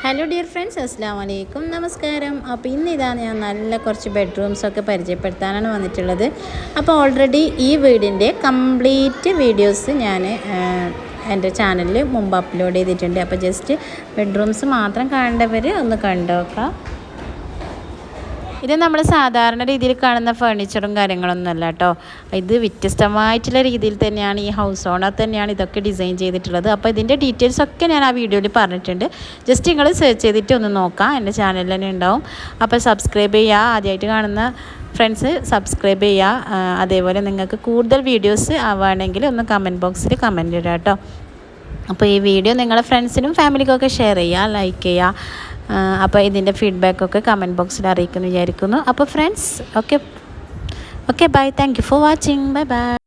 Hello dear friends അസ്സാം വലൈക്കും നമസ്കാരം അപ്പോൾ ഇന്ന് ഇതാ ഞാൻ നല്ല കുറച്ച് ബെഡ്റൂംസൊക്കെ പരിചയപ്പെടുത്താനാണ് വന്നിട്ടുള്ളത്. അപ്പോൾ ഓൾറെഡി ഈ വീടിന്റെ കംപ്ലീറ്റ് വീഡിയോസ് ഞാൻ എന്റെ ചാനലിൽ മുമ്പ് അപ്ലോഡ് ചെയ്തിട്ടുണ്ട്. അപ്പോൾ ജസ്റ്റ് ബെഡ്റൂംസ് മാത്രം കാണേണ്ടവർ ഒന്ന് കണ്ടു നോക്കാം ഇത് നമ്മൾ സാധാരണ രീതിയിൽ കാണുന്ന ഫേണിച്ചറും കാര്യങ്ങളൊന്നും അല്ല കേട്ടോ ഇത് വ്യത്യസ്തമായിട്ടുള്ള രീതിയിൽ തന്നെയാണ് ഈ ഹൗസ് ഓണർ തന്നെയാണ് ഇതൊക്കെ ഡിസൈൻ ചെയ്തിട്ടുള്ളത്. അപ്പോൾ ഇതിന്റെ ഡീറ്റെയിൽസ് ഒക്കെ ഞാൻ ആ വീഡിയോയിൽ പറഞ്ഞിട്ടുണ്ട്. ജസ്റ്റ് നിങ്ങൾ സെർച്ച് ചെയ്തിട്ട് ഒന്ന് നോക്കാം. എന്റെ ചാനലിൽ തന്നെ ഉണ്ടാവും. അപ്പോൾ സബ്സ്ക്രൈബ് ചെയ്യുക ആദ്യമായിട്ട് കാണുന്ന ഫ്രണ്ട്സ് സബ്സ്ക്രൈബ് ചെയ്യുക അതേപോലെ നിങ്ങൾക്ക് കൂടുതൽ വീഡിയോസ് ആവുകയാണെങ്കിൽ ഒന്ന് കമന്റ് ബോക്സിൽ കമന്റ് ഇടുക കേട്ടോ അപ്പോൾ ഈ വീഡിയോ നിങ്ങളുടെ ഫ്രണ്ട്സിനും ഫാമിലിക്കും ഒക്കെ ഷെയർ ചെയ്യുക ലൈക്ക് ചെയ്യുക അപ്പോൾ ഇതിന്റെ ഫീഡ്ബാക്കൊക്കെ കമന്റ് ബോക്സിൽ അറിയിക്കുന്നു വിചാരിക്കുന്നു. അപ്പോൾ friends okay okay bye thank you for watching bye bye